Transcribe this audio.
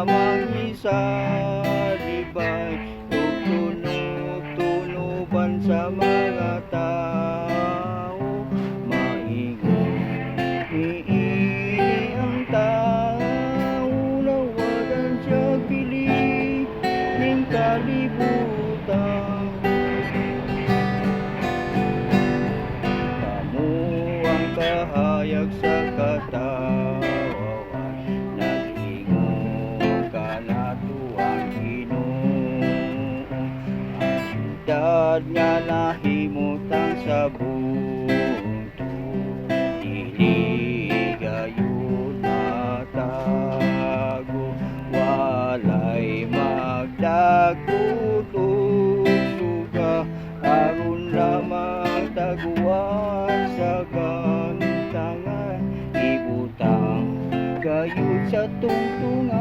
lamang isa Agad niya nahimutan sa bunto Iligayo natago Walay magdagutog Suga aron lamang taguan sa kantangan Ibutang kayo sa tungtungan